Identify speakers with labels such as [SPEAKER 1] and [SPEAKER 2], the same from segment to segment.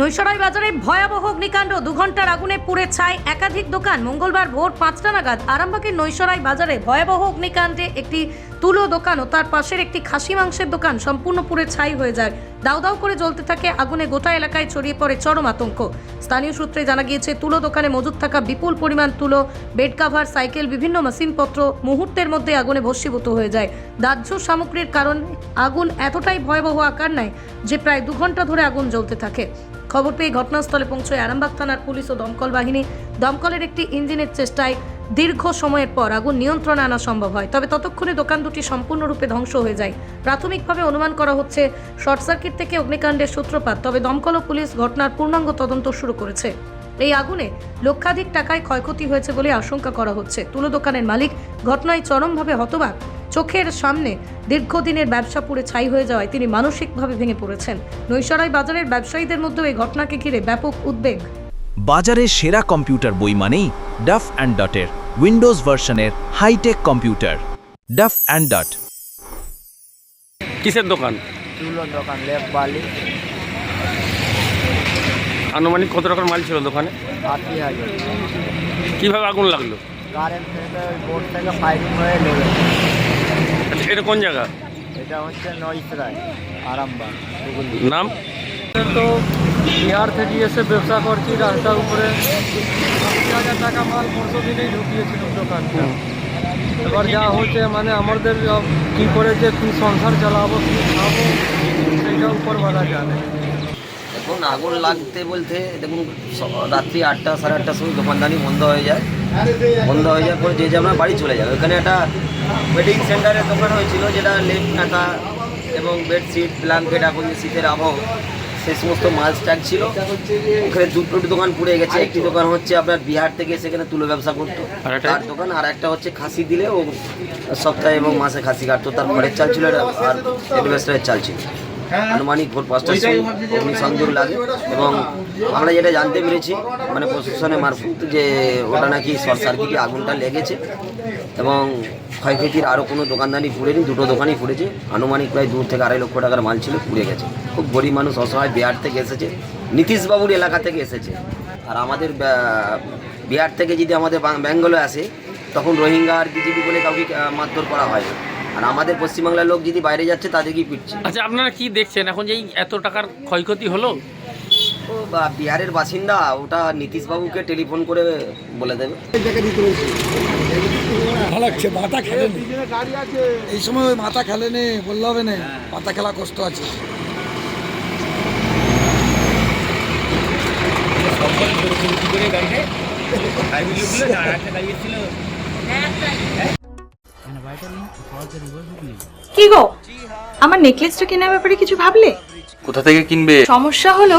[SPEAKER 1] নৈশরাই বাজারে ভয়াবহ অগ্নিকাণ্ড। দু ঘণ্টার আগুনে পুড়ে ছাই একাধিক দোকান। মঙ্গলবার ভোর পাঁচটা নাগাদ আরামবাগের নৈশরাই বাজারে ভয়াবহ অগ্নিকাণ্ডে একটি তুলো দোকান ও তার পাশের একটি খাসি মাংসের দোকান সম্পূর্ণ পুড়ে ছাই হয়ে যায়। দাউ দাউ করে জ্বলতে থাকে, আগুনে গোটা এলাকায় ছড়িয়ে পড়ে চরম আতঙ্ক। স্থানীয় সূত্রে জানা গিয়েছে, তুলো দোকানে মজুদ থাকা বিপুল পরিমাণ তুলো, বেড কাভার, সাইকেল, বিভিন্ন মেশিনপত্র মুহূর্তের মধ্যে আগুনে ভস্মীভূত হয়ে যায়। দাহ্য সামগ্রীর কারণ আগুন এতটাই ভয়াবহ আকার নেয় যে প্রায় দু ঘণ্টা ধরে আগুন জ্বলতে থাকে। খবর পেয়ে ঘটনাস্থলে পৌঁছয় আরামবাগ থানার পুলিশ ও দমকল বাহিনী। দমকলের একটি ইঞ্জিনের চেষ্টায় দীর্ঘ সময়ের পর আগুন নিয়ন্ত্রণে আনা সম্ভব হয়। তবে ততক্ষণে দোকান দুটি সম্পূর্ণরূপে ধ্বংস হয়ে যায়। প্রাথমিকভাবে অনুমান করা হচ্ছে, শর্ট সার্কিট থেকে অগ্নিকাণ্ডের সূত্রপাত, তবে দমকল ও পুলিশ ঘটনার পূর্ণাঙ্গ তদন্ত শুরু করেছে। এই আগুনে লক্ষাধিক টাকায় ক্ষয়ক্ষতি হয়েছে বলে আশঙ্কা করা হচ্ছে। তুলো দোকানের মালিক ঘটনায় চরমভাবে হতবাক। চোখের সামনে দীর্ঘদিনের ব্যবসা পুড়ে ছাই হয়ে যাওয়ায় তিনি মানসিকভাবে ভেঙে পড়েছেন। নৈশরাই বাজারের ব্যবসায়ীদের মধ্যেও এই ঘটনাকে ঘিরে ব্যাপক উদ্বেগ।
[SPEAKER 2] বাজারের সেরা কম্পিউটার বই মানেই ডাফ অ্যান্ড ডটের উইন্ডোজ ভার্সনের high tech computer. Duff and Dot
[SPEAKER 3] কিসের দোকান?
[SPEAKER 4] চুলো দোকান লেপ বালি।
[SPEAKER 3] আনুমানিক কত টাকার মাল ছিল দোকানে?
[SPEAKER 4] আশি হাজার।
[SPEAKER 3] কীভাবে আগুন লাগল?
[SPEAKER 4] কারেন্ট থেকে ওই বোর্ড থেকে ফায়ারিং হয়ে লেগেছে
[SPEAKER 3] আচ্ছা এটা কোন জায়গা?
[SPEAKER 4] এটা হচ্ছে নইসরায় আরামবাগ।
[SPEAKER 3] নাম?
[SPEAKER 5] তো বিহার থেকে এসে ব্যবসা করছি, রাস্তার উপরে। আশি হাজার টাকা মাল পরশু দিনেই ঢুকিয়েছিলাম দোকানটা। এবার যা হচ্ছে মানে আমাদের কী করে যে কী সংসার চালাবো, কী খাব সেইটা উপর বলা জানে।
[SPEAKER 6] এখন আগুন লাগতে বলতে, দেখুন, রাত্রি আটটা সাড়ে আটটার সময় দোকানদানি বন্ধ হয়ে যায়। বন্ধ হয়ে যাওয়ার পরে যে যে আমরা বাড়ি চলে যাবে। ওখানে একটা ওয়েডিং সেন্টারের দোকান হয়েছিল, যেটা লেপ কাঁথা এবং বেডশিট ব্ল্যাঙ্কেট এখন শীতের আবহ সেই সমস্ত মাছ টাক ছিল। ওখানে দুটো দোকান পুড়ে গেছে। একটি দোকান হচ্ছে আপনার বিহার থেকে সেখানে তুলো ব্যবসা করতো।
[SPEAKER 3] আর একটা?
[SPEAKER 6] তার দোকান আর একটা হচ্ছে খাসি দিলে ও সপ্তাহে এবং মাসে খাসি কাটতো। তার ঘরের চাল ছিল আর এডভেস্টারের চাল ছিল। আনুমানিক ভোর পাঁচটা সময় অগ্নিসংযোগ লাগে এবং আমরা যেটা জানতে পেরেছি মানে প্রশাসনের মারফত যে ওটা নাকি শর্ট সার্কিটে আগুনটা লেগেছে এবং ক্ষয়ক্ষতির আরও কোনো দোকানদানি পুড়েনি, দুটো দোকানই পুড়েছে। আনুমানিক প্রায় দূর থেকে আড়াই লক্ষ টাকার মাল ছিল, পুড়ে গেছে। খুব গরিব মানুষ অসহায় বিহার থেকে এসেছে, নীতিশবাবুর এলাকা থেকে এসেছে। আর আমাদের বিহার থেকে যদি আমাদের ব্যাঙ্গলে আসে, তখন রোহিঙ্গা আর বিজেপি বলে কাউকে মারধর করা হয় আর আমাদের পশ্চিমবাংলার লোক যদি বাইরে যাচ্ছে, তাদেরকেই পিটছে।
[SPEAKER 3] আচ্ছা আপনারা কি দেখছেন? এখন যে এত টাকার ক্ষয়ক্ষতি হলো
[SPEAKER 6] ও বা বিহারের বাসিন্দা ওটা নীতিশবাবুকে টেলিফোন করে বলে দেবে।
[SPEAKER 7] ভালো লাগছে মাথা খেলেনি। এই সময় ওই মাথা খেলেনি বললে হবে না মাথা খেলা কষ্ট আছে।
[SPEAKER 8] কি গো? আমার নেকলেসটা কেনার ব্যাপারে কিছু ভাবলে?
[SPEAKER 9] কোথা থেকে কিনবে?
[SPEAKER 8] সমস্যা হলো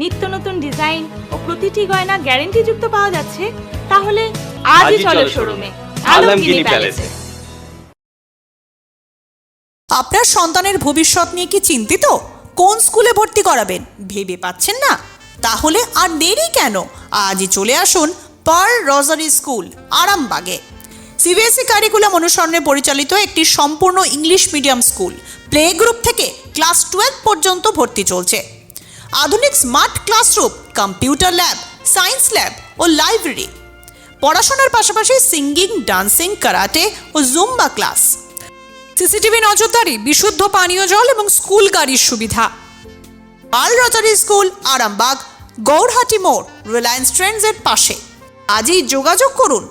[SPEAKER 8] নিত্য নতুন ডিজাইন ও প্রতিটি গয়না গ্যারেন্টি যুক্ত পাওয়া যাচ্ছে তাহলে আজই চলো শোরুমে
[SPEAKER 9] আলমগিরি প্যালেসে।
[SPEAKER 8] প্যালেসে
[SPEAKER 10] আপনার সন্তানের ভবিষ্যৎ নিয়ে কি চিন্তিত? কোন স্কুলে ভর্তি করাবেন? ভেবে পাচ্ছেন না? তাহলে আর দেরি কেন? আজই চলে আসুন পার রজারি স্কুল আরামবাগে। সিবিএসই কারিকুলাম অনুসরণে পরিচালিত একটি সম্পূর্ণ English medium school. Play group থেকে ক্লাস টুয়েলভ পর্যন্ত ভর্তি চলছে। আধুনিক smart classroom, computer lab, science lab ও লাইব্রেরি। পড়াশোনার পাশাপাশি সিঙ্গিং, ডান্সিং, কারাটে ও জুম্বা ক্লাস। সিসিটিভি নজরদারি, বিশুদ্ধ পানীয় জল এবং স্কুল গাড়ির সুবিধা। আল রজারি স্কুল, আরামবাগ, গৌরহাটি মোড়, রিলায়েন্স ট্রেন্ডসের পাশে। আজই যোগাযোগ করুন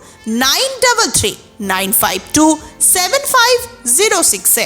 [SPEAKER 10] nine double three, nine five two, seven five zero সিক্সে